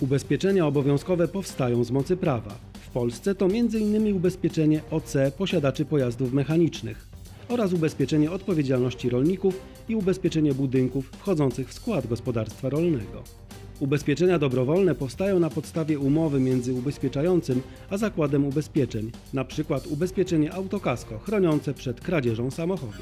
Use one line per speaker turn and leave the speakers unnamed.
Ubezpieczenia obowiązkowe powstają z mocy prawa. W Polsce to m.in. ubezpieczenie OC posiadaczy pojazdów mechanicznych oraz ubezpieczenie odpowiedzialności rolników i ubezpieczenie budynków wchodzących w skład gospodarstwa rolnego. Ubezpieczenia dobrowolne powstają na podstawie umowy między ubezpieczającym a zakładem ubezpieczeń, np. ubezpieczenie autokasko chroniące przed kradzieżą samochodu.